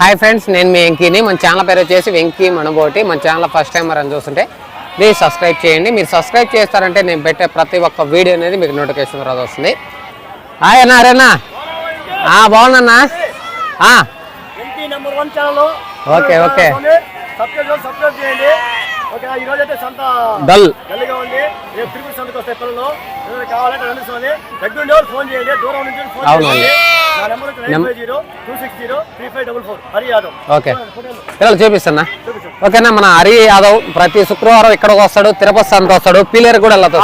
Hi friends నేను మీ వెంకీని. మన channel పేరు వచ్చేసి వెంకీ మనబోటి మన ఛానల్ ఫస్ట్ టైం అని చూస్తుంటే ప్లీజ్ సబ్స్క్రైబ్ చేయండి. మీరు సబ్స్క్రైబ్ చేస్తారంటే నేను పెట్టే ప్రతి ఒక్క వీడియో అనేది మీకు నోటిఫికేషన్ తర్వాత వస్తుంది. హాయ్ అన్న అరేనా బాగున్నా ఓకే, ఓకే. డల్ అవునండి. ఓకే. పిల్లలు చూపిస్తున్నా. ఓకేనా మన హరి యాదవ్ ప్రతి శుక్రవారం ఇక్కడికి వస్తాడు తిరుపతి సంత వస్తాడు పీలేరు కూడా వెళ్తాడు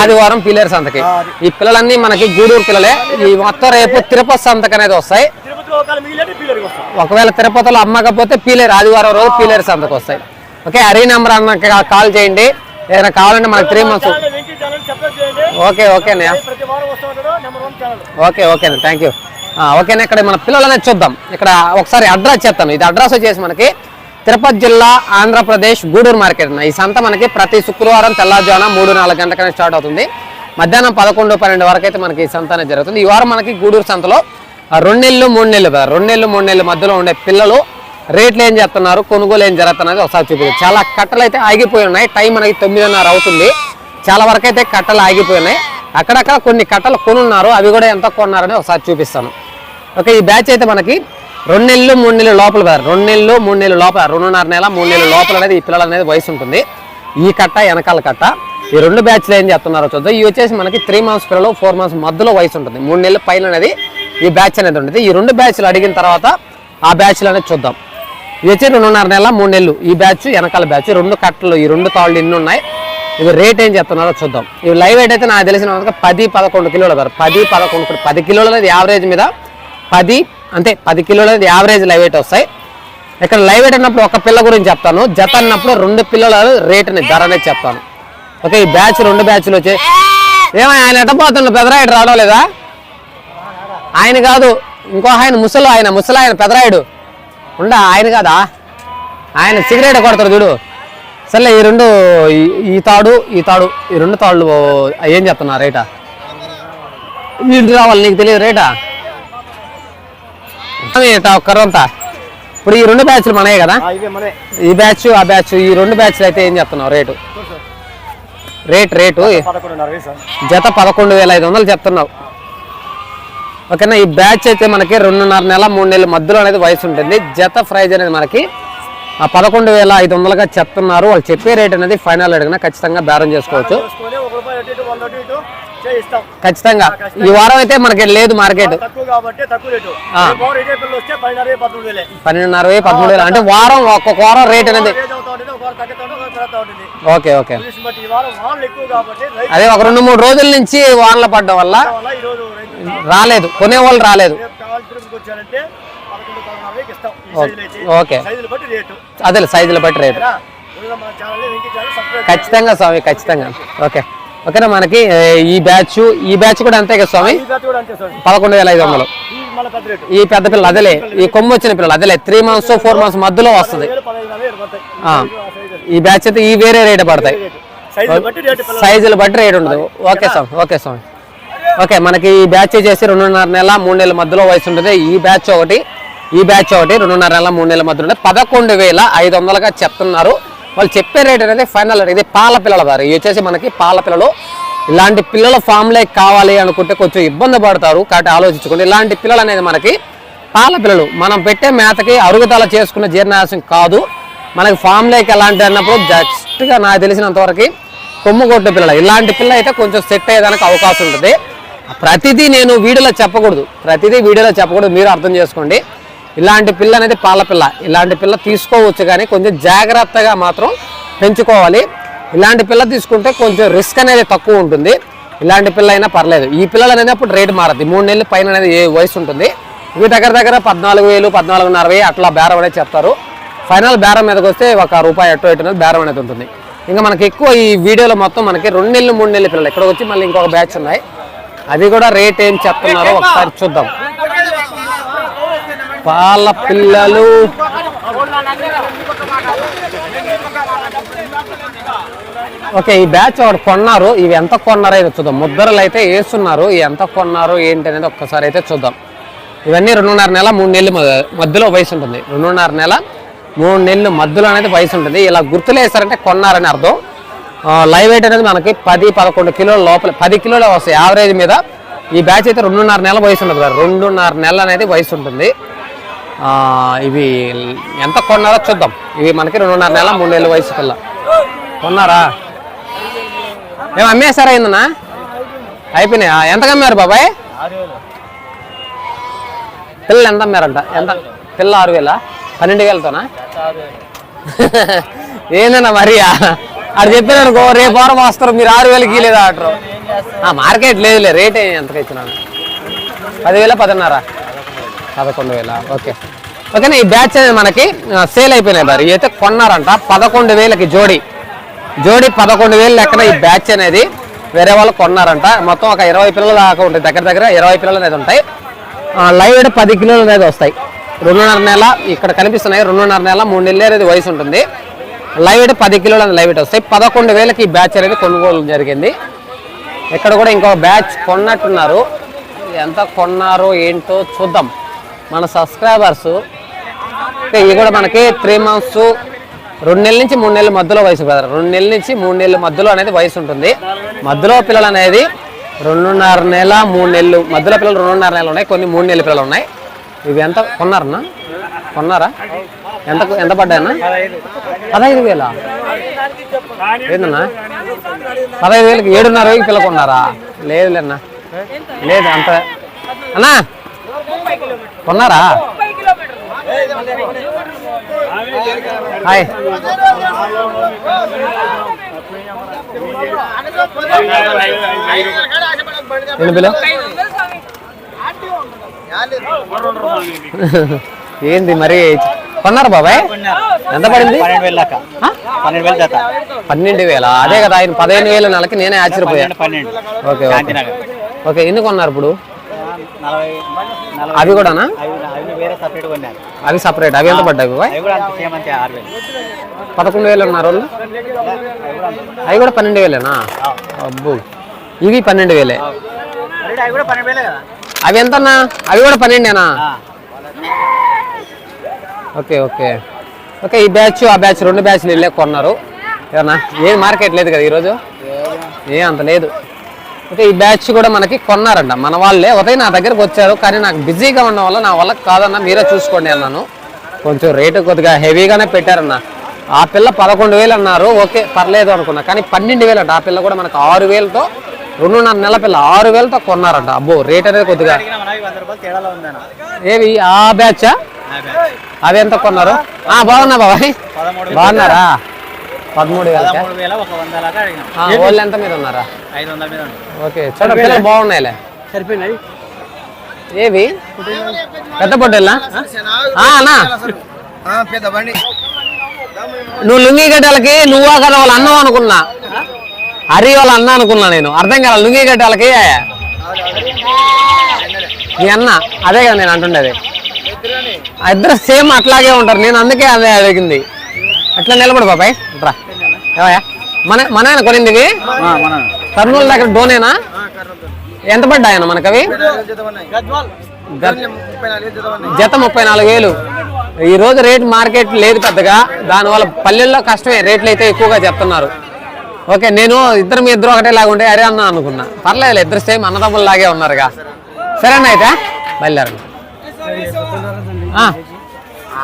ఆదివారం పీలేరు. సంతకి. ఈ పిల్లలన్నీ మనకి గూడూరు పిల్లలే. ఈ మొత్తం రేపు తిరుపతి సంతకి అనేది వస్తాయి. ఒకవేళ తిరుపతిలో అమ్మకపోతే పీలేరు ఆదివారం రోజు పీలేరు సంతకు వస్తాయి. ఓకే హరి నెంబర్ అన్నకి కాల్ చేయండి. ఏదైనా కావాలంటే మనకి త్రీ మంత్స్ ఓకే ఓకేనా ప్రతి వారం వస్తూ ఉంటాడు నెంబర్ వన్ ఛానల్ ఓకే ఓకేనా థ్యాంక్ యూ ఓకేనా ఇక్కడ మన పిల్లలు అనేది చూద్దాం. ఇక్కడ ఒకసారి అడ్రస్ చెప్తాను ఇది అడ్రస్ వచ్చేసి మనకి తిరుపతి జిల్లా ఆంధ్రప్రదేశ్ గూడూరు మార్కెట్ అన్న. ఈ సంత మనకి ప్రతి శుక్రవారం తెల్లవారుజామున మూడు నాలుగు గంటలకనే స్టార్ట్ అవుతుంది. మధ్యాహ్నం పదకొండు పన్నెండు వరకు అయితే మనకి ఈ సంత అనేది జరుగుతుంది. ఈ వారం మనకి గూడూరు సంతలో రెండు నెలలు మూడు నెలలు కదా, రెండు నెలలు మూడు నెలల మధ్యలో ఉండే పిల్లలు రేట్లు ఏం చేస్తున్నారు కొనుగోలు ఏం జరుగుతున్నది ఒకసారి చూపించారు చాలా కట్టలు అయితే ఆగిపోయి ఉన్నాయి. టైం మనకి తొమ్మిదిన్నర అవుతుంది. చాలా వరకు అయితే కట్టలు ఆగిపోయినాయి. అక్కడక్కడ కొన్ని కట్టలు కొనున్నారు. అవి కూడా ఎంత కొన్నారని ఒకసారి చూపిస్తాను. ఓకే ఈ బ్యాచ్ అయితే మనకి రెండు నెలలు మూడు నెలలు లోపల వేరు రెండు నెలలు మూడు నెలలు లోపల రెండున్నర నెల మూడు నెలల లోపల అనేది ఈ పిల్లలు అనేది వయసు ఉంటుంది. ఈ కట్ట వెనకాల కట్ట. ఈ రెండు బ్యాచ్లు ఏం చెప్తున్నారో చూద్దాం. ఇవి వచ్చేసి మనకి త్రీ మంత్స్ పిల్లలు ఫోర్ మంత్స్ మధ్యలో వయసు ఉంటుంది. మూడు నెలల పైన అనేది ఈ బ్యాచ్ అనేది ఉంటుంది. ఈ రెండు బ్యాచ్లు అడిగిన తర్వాత ఆ బ్యాచ్లు అనేది చూద్దాం. ఇవి వచ్చి రెండున్నర నెల మూడు నెలలు ఈ బ్యాచ్ వెనకాల బ్యాచ్. రెండు కట్టలు ఈ రెండు తాళ్ళు ఇన్ని ఉన్నాయి. ఇవి రేట్ ఏం చెప్తున్నారో చూద్దాం. ఇవి లైవ్ వెయిట్ అయితే నాకు తెలిసిన పది పదకొండు కిలోలు కదా పది పదకొండు పది కిలోలు అనేది యావరేజ్ మీద పది అంతే పది కిలోలు అనేది యావరేజ్ లైవ్ వెయిట్ వస్తాయి. ఇక్కడ లైవ్ వెయిట్ అన్నప్పుడు ఒక పిల్ల గురించి చెప్తాను. జత అన్నప్పుడు రెండు పిల్లల రేట్ని ధర అనేది చెప్తాను. ఓకే ఈ బ్యాచ్ రెండు బ్యాచ్లు వచ్చాయి ఏమో ఆయన ఎట్టపోతుండ్రు పెదరాయుడు రావడం లేదా? ఆయన కాదు ఇంకో ఆయన ముసలు ఆయన ముసలు ఆయన పెదరాయుడు. ఉండా ఆయన కాదా? ఆయన సిగరెట్ కొడతారు చూడు. సర్లే ఈ రెండు ఈ- తాడు ఈ తాడు ఈ రెండు తాళ్ళు ఏం చెప్తున్నా రేటా? ఇంటి రావాలి నీకు తెలియదు రేటా? కర్రంతా. ఇప్పుడు ఈ రెండు బ్యాచ్లు మనయే కదా? ఈ బ్యాచ్ ఆ బ్యాచ్ ఈ రెండు బ్యాచ్లు అయితే ఏం చెప్తున్నావు రేటు? Rate rate. జత పదకొండు వేల ఐదు వందలు చెప్తున్నావు. ఓకేనా ఈ బ్యాచ్ అయితే మనకి రెండున్నర నెల మూడు నెలల మధ్యలో అనేది వయసు ఉంటుంది. జత ప్రైజ్ అనేది మనకి పదకొండు వేల ఐదు వందలుగా చెప్తున్నారు. వాళ్ళు చెప్పే రేట్ అనేది ఫైనల్ అడిగినా ఖచ్చితంగా బేరం చేసుకోవచ్చు. ఖచ్చితంగా. ఈ వారం అయితే మనకి లేదు మార్కెట్. ఆ. పన్నెండున్నర వేలు. పదమూడు వేలు. అంటే వారం ఒక్కొక్క వారం రేట్ అనేది ఓకే ఓకే. అదే ఒక రెండు మూడు రోజుల నుంచి వానలు పడడం వల్ల రాలేదు. కొనేవాళ్ళు రాలేదు రేపు కావాలి తిరుపతికి వచ్చారంటే పదకొండు పదహారు వేలకు ఇస్తాం ఈ ఓకే. అదే సైజులు బట్టి రేటు. ఖచ్చితంగా స్వామి ఖచ్చితంగా. ఓకే. ఓకేనా మనకి? ఈ బ్యాచ్ ఈ బ్యాచ్ కూడా అంతే కదా స్వామి? పదకొండు వేల ఐదు వందలు. ఈ పెద్ద పిల్లలు అదేలే ఈ కొమ్ము వచ్చిన పిల్లలు అదేలే త్రీ మంత్స్ ఫోర్ మంత్స్ మధ్యలో వస్తుంది. ఈ బ్యాచ్ అయితే ఈ వేరే రేట్ పడతాయి. రేటు. సైజులు బట్టి రేటు పిల్లలు. సైజులు బట్టి రేట్ ఉండదు. ఓకే స్వామి ఓకే స్వామి. ఓకే మనకి ఈ బ్యాచ్ చేసి రెండున్నర నెల మూడు నెలల మధ్యలో వయసు ఉంటుంది. ఈ బ్యాచ్ ఒకటి ఈ బ్యాచ్ ఒకటి రెండున్నర నెల మూడు నెలల మధ్య ఉంటుంది పదకొండు వేల ఐదు వందలుగా చెప్తున్నారు. వాళ్ళు చెప్పే రేట్ అనేది ఫైనల్ ఇది పాల పిల్లల వారు ఇవి వచ్చేసి మనకి పాల పిల్లలు. ఇలాంటి పిల్లల ఫామ్లే కావాలి అనుకుంటే కొంచెం ఇబ్బంది పడతారు. కాబట్టి ఆలోచించుకోండి. ఇలాంటి పిల్లలు అనేది మనకి పాల పిల్లలు. మనం పెట్టే మేతకి అరుగుదల చేసుకున్న జీర్ణాశయం కాదు. మనకి ఫామ్లోకి ఎలాంటి అన్నప్పుడు జస్ట్గా నాకు తెలిసినంతవరకు కొమ్ము పిల్లలు. ఇలాంటి పిల్ల అయితే కొంచెం సెట్ అయ్యేదానికి అవకాశం ఉంటుంది. ప్రతిదీ నేను వీడియోలో చెప్పకూడదు. ప్రతిదీ వీడియోలో చెప్పకూడదు. మీరు అర్థం చేసుకోండి. ఇలాంటి పిల్ల అనేది పాల పిల్ల. ఇలాంటి పిల్ల తీసుకోవచ్చు కానీ కొంచెం జాగ్రత్తగా మాత్రం పెంచుకోవాలి. ఇలాంటి పిల్ల తీసుకుంటే కొంచెం రిస్క్ అనేది తక్కువ ఉంటుంది. ఇలాంటి పిల్ల అయినా పర్లేదు. ఈ పిల్లలు అనేది అప్పుడు రేటు మారద్ది. మూడు నెలలు పైన అనేది ఏ వయసు ఉంటుంది. ఇవి దగ్గర దగ్గర పద్నాలుగు వేలు పద్నాలుగున్నర వేలు అట్లా బేరం అనేది చెప్తారు. ఫైనల్ బేరం మీదకి వస్తే ఒక రూపాయి అటు ఇటు అనేది బేరం అనేది ఉంటుంది. ఇంకా మనకి ఎక్కువ ఈ వీడియోలో మొత్తం మనకి రెండు నెలలు మూడు నెలల పిల్లలు. ఇక్కడ వచ్చి మళ్ళీ ఇంకొక బ్యాచ్ ఉన్నాయి. అది కూడా రేట్ ఏం చెప్తున్నారో ఒకసారి చూద్దాం. పాల పిల్లలు. ఓకే ఈ బ్యాచ్ ఒకటి కొన్నారు. ఇవి ఎంత కొన్నారో అయితే చూద్దాం. ముద్దరలు అయితే వేస్తున్నారు. ఎంత కొన్నారు ఏంటి అనేది ఒక్కసారి అయితే చూద్దాం. ఇవన్నీ రెండున్నర నెల మూడు నెలలు మధ్యలో వయసు ఉంటుంది. రెండున్నర నెల మూడు నెలలు మధ్యలో అనేది వయసు ఉంటుంది. ఇలా గుర్తులు వేస్తారంటే కొన్నారని అర్థం. లైవ్ వెయిట్ అనేది మనకి పది పదకొండు కిలోల లోపల పది కిలోలు వస్తాయి. యావరేజ్ మీద ఈ బ్యాచ్ అయితే రెండున్నర నెల వయసు ఉంటుంది కదా. రెండున్నర నెల అనేది వయసు ఉంటుంది. ఇవి ఎంత కొన్నారో చూద్దాం. ఇవి మనకి రెండున్నర నెల మూడు నెలల వయసు పిల్ల. కొన్నారా? ఏం అమ్మేసారా అయిందన్నా అయిపోయినాయా? ఎంత అమ్మారు బాబాయ్? పిల్లలు ఎంత అమ్మారంట? ఎంత? పిల్ల ఆరు వేల? పన్నెండు వేలతోనా? ఏందన్నా మరి? అది చెప్పాను అనుకో రేపు వారం వస్తారు మీరు ఆరు వేలకి లేదా ఆర్డర్ మార్కెట్ లేదులే రేట్ ఎంతకు ఇచ్చినాను పదివేల పదిన్నర. పదకొండు వేల? ఓకే. ఓకేనా ఈ బ్యాచ్ అనేది మనకి సేల్ అయిపోయినాయి మరి. అయితే కొన్నారంట. పదకొండు వేలకి జోడి. జోడి పదకొండు వేలు లెక్కన ఈ బ్యాచ్ అనేది వేరే వాళ్ళు కొన్నారంట. మొత్తం ఒక ఇరవై పిల్లలు దాకా ఉంటాయి. దగ్గర దగ్గర ఇరవై పిల్లలు అనేది ఉంటాయి. లైవ్ అయితే పది కిలోలు అనేది వస్తాయి. రెండున్నర నెల ఇక్కడ కనిపిస్తున్నాయి. రెండున్నర నెల మూడు నెలలు అనేది వయసు ఉంటుంది. లైవ్ అయితే పది కిలోలు అనేది లైవ్ అయితే వస్తాయి. పదకొండు వేలకి ఈ బ్యాచ్ అనేది కొనుగోలు జరిగింది. ఇక్కడ కూడా ఇంకో బ్యాచ్ కొన్నట్టున్నారు. ఎంత కొన్నారో ఏంటో చూద్దాం. మన సబ్స్క్రైబర్స్ ఇవి కూడా మనకి త్రీ మంత్స్ రెండు నెలల నుంచి మూడు నెలల మధ్యలో వయసు బ్రదర్ రెండు నెలల నుంచి మూడు నెలల మధ్యలో అనేది వయసు ఉంటుంది. మధ్యలో పిల్లలు అనేది రెండున్నర నెల మూడు నెలలు. మధ్యలో పిల్లలు రెండున్నర నెలలు ఉన్నాయి కొన్ని మూడు నెలల పిల్లలు ఉన్నాయి. ఇవి ఎంత? కొన్నారన్నా? కొన్నారా? ఎంత ఎంత పడ్డాయన్నా? పదహైదు వేల? ఏందన్నా? పదహైదు వేలకి ఏడున్నర వేలకి పిల్ల కొన్నారా? లేదులేన్నా లేదు అంత. అన్నా? కొన్నారా? హాయ్. ఏంది మరి? కొన్నారు బాబాయ్? ఎంత పడింది? పన్నెండు వేలు దాకా? పన్నెండు వేలు? జత పన్నెండు వేల అదే కదా ఆయన పదిహేను వేల నెలకి నేనే ఆశ్చర్యపోయా. పన్నెండు ఓకే ఓకే. ఓకే ఎన్ని కొన్నారు ఇప్పుడు? అవి కూడానా? అవి సపరేట్ అవి ఎంత పడ్డాయి కూడా పదకొండు వేలు ఉన్నారు వాళ్ళు? అవి కూడా పన్నెండు వేలేనా? అబ్బో ఇవి పన్నెండు వేలే. అవి కూడా ఎంతన్నా? అవి కూడా పన్నెండేనా. Okay okay. ఓకే ఈ బ్యాచ్ ఆ బ్యాచ్ రెండు బ్యాచ్లు వెళ్ళే కొన్నారు. ఏమన్నా? ఏం మార్కెట్ లేదు కదా ఈరోజు? ఏ అంత లేదు. ఓకే ఈ బ్యాచ్ కూడా మనకి కొన్నారంట. మన వాళ్ళే ఉదయం నా దగ్గరకు వచ్చారు కానీ నాకు బిజీగా ఉండడం వల్ల నా వల్ల కాదన్న మీరే చూసుకోండి అన్నాను. కొంచెం రేటు కొద్దిగా హెవీగానే పెట్టారన్న. ఆ పిల్ల పదకొండు వేలు అన్నారు ఓకే పర్లేదు అనుకున్నా. కానీ పన్నెండు వేలు అంట. ఆ పిల్ల కూడా మనకు ఆరు వేలతో రెండున్నర నెల పిల్ల ఆరు వేలతో కొన్నారంట. అబ్బో రేట్ అనేది కొద్దిగా ఏవి ఆ బ్యాచా. అవి ఎంత కొన్నారు? బాగున్నా బాబాయ్. బాగున్నారా? పదమూడు వేల ఒక వంద లాగా అడిగినాం. వాళ్ళు ఎంత మీద ఉన్నారా? ఐదు వందల మీద ఓకే చూడ పిల్లలు బాగున్నాయిలే. సరిపోయినాయి ఏవి? పెద్ద పొట్టేలా? అన్నా. పెద్ద బండి. నువ్వు లుంగి గడ్డలకి నువ్వా కదా వాళ్ళ అన్నం అనుకున్నా. హరి వాళ్ళ అన్న అనుకున్నా నేను. అర్థం కాల లుంగి గడ్డలకి? నీ అన్న అదే కదా నేను అంటుండేది. ఇద్దరు సేమ్ అట్లాగే ఉంటారు. నేను అందుకే అదే అడిగింది. అట్లా నిలబడు బాబాయ్. రా. మన మన ఆయన కొనింది కర్నూలు దగ్గర డోనేనా ఎంత పడ్డాయన్న మనకవి? జత ముప్పై నాలుగు వేలు. ఈ రోజు రేట్ మార్కెట్ లేదు పెద్దగా. దానివల్ల పల్లెల్లో కష్టమే. రేట్లు అయితే ఎక్కువగా చెప్తున్నారు. ఓకే నేను ఇద్దరు మీ ఇద్దరు ఒకటే లాగా ఉంటే అరే అన్న అనుకున్నా. పర్లేదు ఇద్దరు సేమ్ అన్నదమ్ములు లాగే ఉన్నారుగా. సరేనా అయితే? బయలుదేరండి.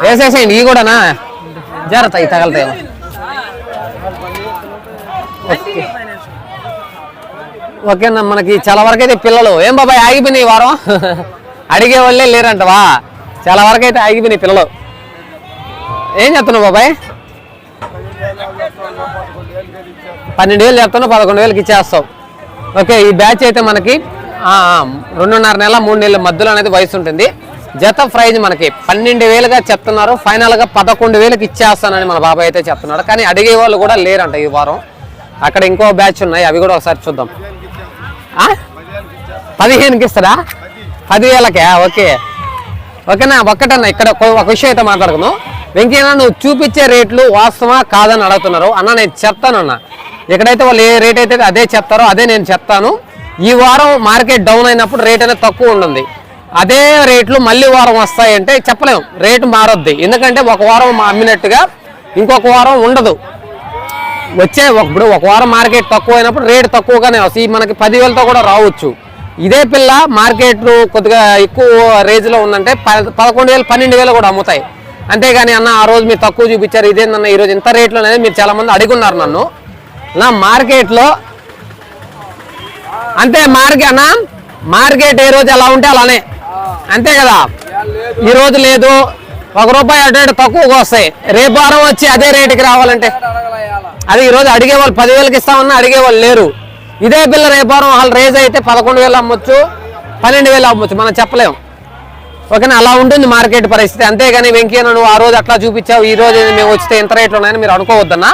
వేసేసేయండి ఇవి కూడానా? జాగ్రత్త అవి తగలుతాయేమో ఓకేనా మనకి చాలా వరకు అయితే పిల్లలు. ఏం బాబాయ్ ఆగిపోయినాయి ఈ వారం? అడిగే వాళ్ళే లేరంటవా చాలా వరకు అయితే ఆగిపోయినాయి పిల్లలు. ఏం చెప్తున్నావు బాబాయ్? పన్నెండు వేలు చెప్తున్నావు పదకొండు వేలకి ఇచ్చేస్తావు. ఓకే ఈ బ్యాచ్ అయితే మనకి రెండున్నర నెల మూడు నెలల మధ్యలో అనేది వయసు ఉంటుంది. జత ప్రైజ్ మనకి పన్నెండు వేలుగా చెప్తున్నారు. ఫైనల్గా పదకొండు వేలకు ఇచ్చేస్తానని మన బాబాయ్ అయితే చెప్తున్నాడు. కానీ అడిగే వాళ్ళు కూడా లేరంట ఈ వారం. అక్కడ ఇంకో బ్యాచ్ ఉన్నాయి. అవి కూడా ఒకసారి చూద్దాం. పదిహేనుకి ఇస్తారా పదివేలకే? ఓకే. ఓకేనా? ఒక్కటన్నా ఇక్కడ ఒక విషయం అయితే మాట్లాడుకుందాం. వెంకయ్య నువ్వు చూపించే రేట్లు వాస్తవా కాదని అడుగుతున్నారు. అన్న నేను చెప్తానన్న ఎక్కడైతే వాళ్ళు ఏ రేట్ అయితే అదే చెప్తారో అదే నేను చెప్తాను. ఈ వారం మార్కెట్ డౌన్ అయినప్పుడు రేట్ అనేది తక్కువ ఉంటుంది. అదే రేట్లు మళ్ళీ వారం వస్తాయంటే చెప్పలేం. రేటు మారొద్ది. ఎందుకంటే ఒక వారం అమ్మినట్టుగా ఇంకొక వారం ఉండదు. వచ్చే ఒక- ఇప్పుడు ఒక వారం మార్కెట్ తక్కువ అయినప్పుడు రేటు తక్కువగానే వస్తుంది మనకి పదివేలతో కూడా రావచ్చు. ఇదే పిల్ల మార్కెట్ కొద్దిగా ఎక్కువ రేంజ్లో ఉందంటే పదకొండు వేలు పన్నెండు వేలు కూడా అమ్ముతాయి. అంతేగాని అన్న ఆ రోజు మీరు తక్కువ చూపించారు ఇదేందన్న ఈరోజు ఇంత రేట్లో అనేది మీరు చాలామంది అడుగున్నారు నన్ను. నా మార్కెట్లో అంతే మార్కెట్ అన్న మార్కెట్ ఏ రోజు ఎలా ఉంటే అలానే. అంతే కదా? ఈ రోజు లేదు. ఒక రూపాయి అటు ఇటు తక్కువగా వస్తాయి. రేపు వారం వచ్చి అదే రేటుకి రావాలంటే? అది ఈరోజు అడిగే వాళ్ళు పదివేలకి ఇస్తామన్నా అడిగే వాళ్ళు లేరు. ఇదే పిల్ల రేపు వారం వాళ్ళు రేజ్ అయితే పదకొండు వేలు అమ్మొచ్చు పన్నెండు వేలు అమ్మొచ్చు. మనం చెప్పలేం. ఓకేనా? అలా ఉంటుంది మార్కెట్ పరిస్థితి. అంతేగాని వెంకయ్య నువ్వు ఆ రోజు అట్లా చూపించావు ఈ రోజు మేము వచ్చితే ఎంత రేట్లు ఉన్నాయని మీరు అనుకోవద్దన్నా.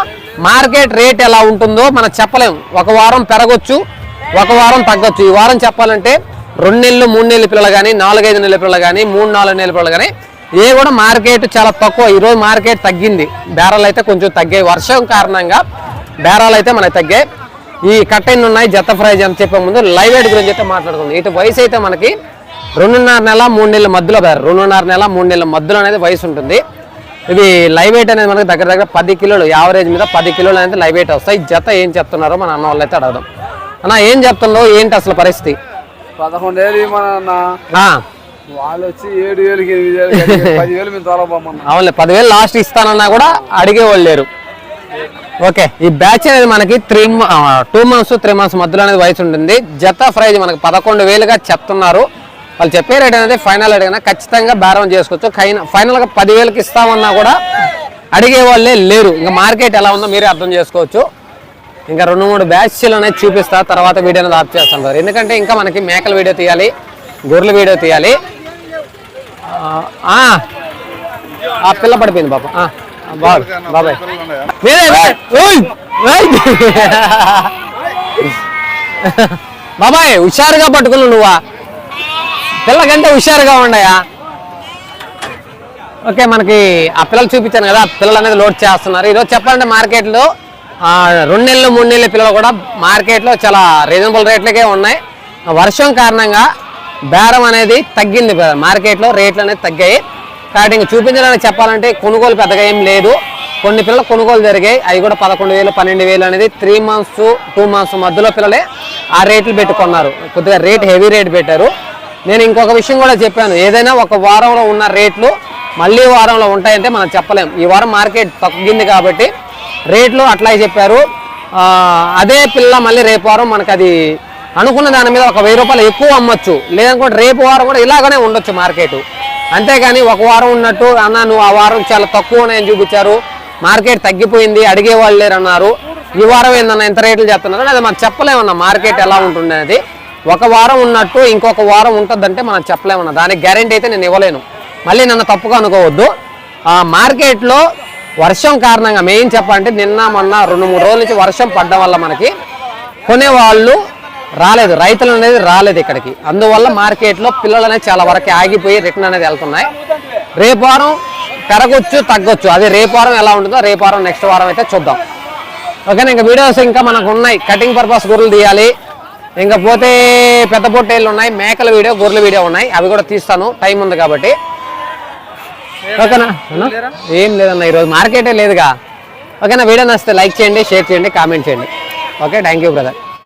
మార్కెట్ రేట్ ఎలా ఉంటుందో మనం చెప్పలేం. ఒక వారం పెరగొచ్చు ఒక వారం తగ్గొచ్చు. ఈ వారం చెప్పాలంటే రెండు నెలలు మూడు నెలల పిల్లలు కానీ నాలుగైదు నెలల పిల్లలు కానీ మూడు నాలుగు నెలల పిల్లలు కానీ ఏ కూడా మార్కెట్ చాలా తక్కువ. ఈరోజు మార్కెట్ తగ్గింది. బేరాలు అయితే కొంచెం తగ్గాయి. వర్షం కారణంగా బేరాలు అయితే మనకి తగ్గాయి. ఈ కట్టెన్ ఉన్నాయి జత ప్రైజ్ అని చెప్పే ముందు లైవ్ వెయిట్ గురించి అయితే మాట్లాడుకుంది. ఇటు వయసు అయితే మనకి రెండున్నర నెల మూడు నెలల మధ్యలో బేర రెండున్నర నెల మూడు నెలల మధ్యలో అనేది వయసు ఉంటుంది. ఇవి లైవ్ ఎయిట్ అనేది మనకి దగ్గర దగ్గర పది కిలోలు యావరేజ్ మీద పది కిలోలు అనేది లైవ్ ఎయిట్ వస్తాయి. జత ఏం చెప్తున్నారో మన అన్న వాళ్ళు అయితే అడగదాం. అన్న ఏం చెప్తున్నావు ఏంటి అసలు పరిస్థితి? పదకొండేళ్ళు ఇవ్వమన్నా వాళ్ళు వచ్చి ఏడు వేలకి ఎనిమిది వేలకి పదివేలు మేము తోలబోమన్నా అవునులే పదివేలు లాస్ట్ ఇస్తానన్నా కూడా అడిగేవాళ్ళు లేరు. ఓకే ఈ బ్యాచ్ అనేది మనకి three two months three months మధ్యలో అనేది వయసు ఉంటుంది. జత ప్రైజ్ మనకి పదకొండు వేలుగా చెప్తున్నారు. వాళ్ళు చెప్పే రేట్ అనేది ఫైనల్ రేట్ కన్నా ఖచ్చితంగా బేరం చేసుకోవచ్చు. ఫైనల్గా పదివేలకి ఇస్తామన్నా కూడా అడిగే వాళ్ళే లేరు. ఇంకా మార్కెట్ ఎలా ఉందో మీరే అర్థం చేసుకోవచ్చు. ఇంకా రెండు మూడు బ్యాచ్లు అనేది చూపిస్తా తర్వాత వీడియో అనేది ఆఫ్ చేస్తుంటారు ఎందుకంటే ఇంకా మనకి మేకల వీడియో తీయాలి గొర్రెల వీడియో తీయాలి. ఆ, ఆ, పిల్ల పడిపోయింది పాప. బాబు బాబాయ్. బాబాయ్ హుషారుగా పట్టుకున్నావు నువ్వా? పిల్లకంటే హుషారుగా ఉండయా ఓకే మనకి ఆ పిల్లలు చూపించాను కదా ఆ పిల్లలు అనేది లోడ్ చేస్తున్నారు. ఈరోజు చెప్పాలంటే మార్కెట్లో రెండు నెలలు మూడు నెలల పిల్లలు కూడా మార్కెట్లో చాలా రీజనబుల్ రేట్లకే ఉన్నాయి. వర్షం కారణంగా బేరం అనేది తగ్గింది మార్కెట్లో రేట్లు అనేది తగ్గాయి. కాబట్టి ఇంక చూపించడానికి చెప్పాలంటే కొనుగోలు పెద్దగా ఏం లేదు. కొన్ని పిల్లలు కొనుగోలు జరిగాయి. అవి కూడా పదకొండు వేలు పన్నెండు వేలు అనేది త్రీ మంత్స్ టూ మంత్స్ మధ్యలో పిల్లలే ఆ రేట్లు పెట్టుకున్నారు. కొద్దిగా రేట్ హెవీ రేట్ పెట్టారు. నేను ఇంకొక విషయం కూడా చెప్పాను. ఏదైనా ఒక వారంలో ఉన్న రేట్లు మళ్ళీ వారంలో ఉంటాయంటే మనం చెప్పలేం. ఈ వారం మార్కెట్ తగ్గింది కాబట్టి రేట్లు అట్లాగే చెప్పారు. అదే పిల్ల మళ్ళీ రేపు వారం మనకు అది అనుకున్న దాని మీద ఒక వెయ్యి రూపాయలు ఎక్కువ అమ్మొచ్చు. లేదనుకుంటే రేపు వారం కూడా ఇలాగనే ఉండొచ్చు మార్కెట్. అంతేగాని ఒక వారం ఉన్నట్టు అన్న నువ్వు ఆ వారం చాలా తక్కువ ఉన్నాయని చూపించారు. మార్కెట్ తగ్గిపోయింది అడిగే వాళ్ళు లేరు అన్నారు ఈ వారం ఏందన్న ఎంత రేట్లు చెప్తున్నారు అది మనం చెప్పలేమన్న మార్కెట్ ఎలా ఉంటుంది అనేది. ఒక వారం ఉన్నట్టు ఇంకొక వారం ఉంటుందంటే మనం చెప్పలేమన్న. దానికి గ్యారెంటీ అయితే నేను ఇవ్వలేను. మళ్ళీ నన్ను తప్పుగా అనుకోవద్దు. మార్కెట్లో వర్షం కారణంగా మెయిన్ చెప్పాలంటే నిన్న మొన్న రెండు మూడు రోజుల నుంచి వర్షం పడడం వల్ల మనకి కొనేవాళ్ళు రాలేదు. రైతులు అనేది రాలేదు ఇక్కడికి. అందువల్ల మార్కెట్లో పిల్లలు అనేది చాలా వరకు ఆగిపోయి రిటర్న్ అనేది వెళ్తున్నాయి. రేపు వారం పెరగొచ్చు తగ్గొచ్చు. అది రేపు వారం ఎలా ఉంటుందో రేపు వారం నెక్స్ట్ వారం అయితే చూద్దాం. ఓకేనా? ఇంకా వీడియోస్ ఇంకా మనకు ఉన్నాయి. కటింగ్ పర్పస్ గొర్రెలు తీయాలి. ఇంకా పోతే పెద్ద పొట్టేళ్ళు ఉన్నాయి. మేకల వీడియో గొర్రెల వీడియో ఉన్నాయి. అవి కూడా తీస్తాను. టైం ఉంది కాబట్టి. ఓకేనా? ఏం లేదన్న ఈరోజు మార్కెటే లేదుగా. ఓకేనా వీడియో నచ్చితే లైక్ చేయండి షేర్ చేయండి కామెంట్ చేయండి. Okay thank you brother.